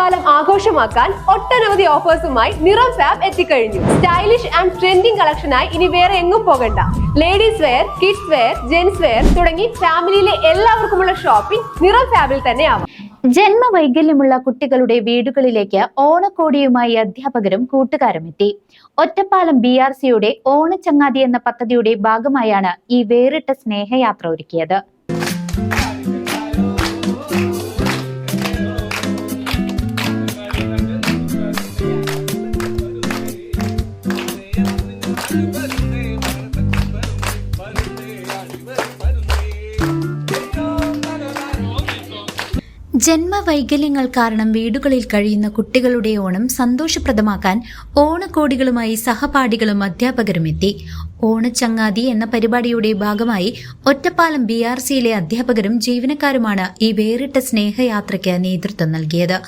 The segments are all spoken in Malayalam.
ഓണക്കാലം ആഘോഷമാക്കാൻ ഒട്ടനവധി ഓഫേഴ്സുമായി നിറം ഫാബ് എത്തിക്കഴിഞ്ഞു. സ്റ്റൈലിഷ് ആൻഡ് ട്രെൻഡിംഗ് കളക്ഷനായി ഇനി വേറെ എങ്ങും പോകണ്ട. Ladies wear kids wear gents wear തുടങ്ങി ഫാമിലിയിലെ എല്ലാവർക്കുമുള്ള ഷോപ്പിംഗ് നിറം ഫാബിൽ തന്നെ ആവാം. ജന്മവൈകല്യമുള്ള കുട്ടികളുടെ വീടുകളിലേക്ക് ഓണക്കോടിയുമായി അധ്യാപകരും കൂട്ടുകാരും എത്തി. ഒറ്റപ്പാലം ബി ആർ സിയുടെ ഓണച്ചങ്ങാതി എന്ന പദ്ധതിയുടെ ഭാഗമായാണ് ഈ വേറിട്ട സ്നേഹയാത്ര ഒരുക്കിയത്. ജന്മവൈകല്യങ്ങൾ കാരണം വീടുകളിൽ കഴിയുന്ന കുട്ടികളുടെ ഓണം സന്തോഷപ്രദമാക്കാൻ ഓണക്കോടികളുമായി സഹപാഠികളും അധ്യാപകരും എത്തി ഓണച്ചങ്ങാതി എന്ന പരിപാടിയുടെ ഭാഗമായി ഒറ്റപ്പാലം ബി ആർ സിയിലെ അധ്യാപകരും ജീവനക്കാരുമാണ് ഈ വേറിട്ട സ്നേഹയാത്രയ്ക്ക് നേതൃത്വം നൽകിയത്.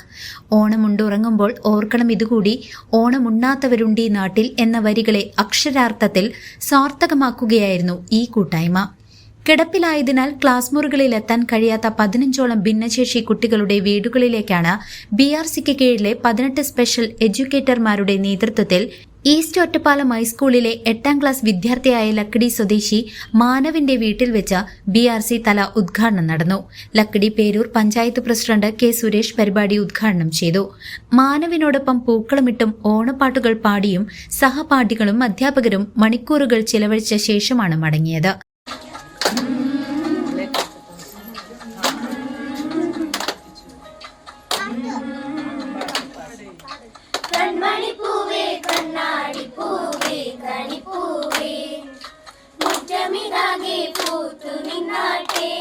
ഓണമുണ്ടുറങ്ങുമ്പോൾ ഓർക്കണം ഇതുകൂടി ഓണമുണ്ണാത്തവരുണ്ടീ നാട്ടിൽ എന്ന വരികളെ അക്ഷരാർത്ഥത്തിൽ സാർത്ഥകമാക്കുകയായിരുന്നു ഈ കൂട്ടായ്മ. കിടപ്പിലായതിനാൽ ക്ലാസ് മുറികളിൽ എത്താൻ കഴിയാത്ത പതിനഞ്ചോളം ഭിന്നശേഷി കുട്ടികളുടെ വീടുകളിലേക്കാണ് ബി ആർ സിക്ക് കീഴിലെ പതിനെട്ട് സ്പെഷ്യൽ എഡ്യൂക്കേറ്റർമാരുടെ നേതൃത്വത്തിൽ ഈസ്റ്റ് ഒറ്റപ്പാലം ഹൈസ്കൂളിലെ എട്ടാം ക്ലാസ് വിദ്യാർത്ഥിയായ ലക്കിടി സ്വദേശി മാനവിന്റെ വീട്ടിൽ വെച്ച് ബി ആർ സി തല ഉദ്ഘാടനം നടന്നു. ലക്കിടി പേരൂർ പഞ്ചായത്ത് പ്രസിഡന്റ് കെ സുരേഷ് പരിപാടി ഉദ്ഘാടനം ചെയ്തു. മാനവിനോടൊപ്പം പൂക്കളമിട്ടും ഓണപ്പാട്ടുകൾ പാടിയും സഹപാഠികളും അധ്യാപകരും മണിക്കൂറുകൾ ചിലവഴിച്ച ശേഷമാണ് മടങ്ങിയത്. കൺമണിപ്പൂവേ കണ്ണാടിപ്പൂവേ കണിപ്പൂവേ. മുറ്റമിതാകെ പൂത്തു നിന്നാട്ടെ.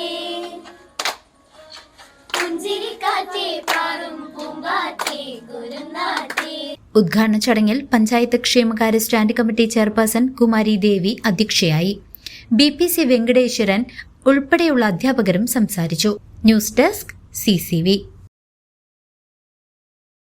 പുഞ്ചിരിക്കാറ്റേ പാറും പൂമ്പാറ്റേ ഗുരുനാട്ടേ ഉദ്ഘാടന ചടങ്ങിൽ പഞ്ചായത്ത് ക്ഷേമകാര്യ stand committee chairperson Kumari Devi അധ്യക്ഷയായി. ബി പി സി വെങ്കടേശ്വരൻ ഉൾപ്പെടെയുള്ള അധ്യാപകരും സംസാരിച്ചു. News desk C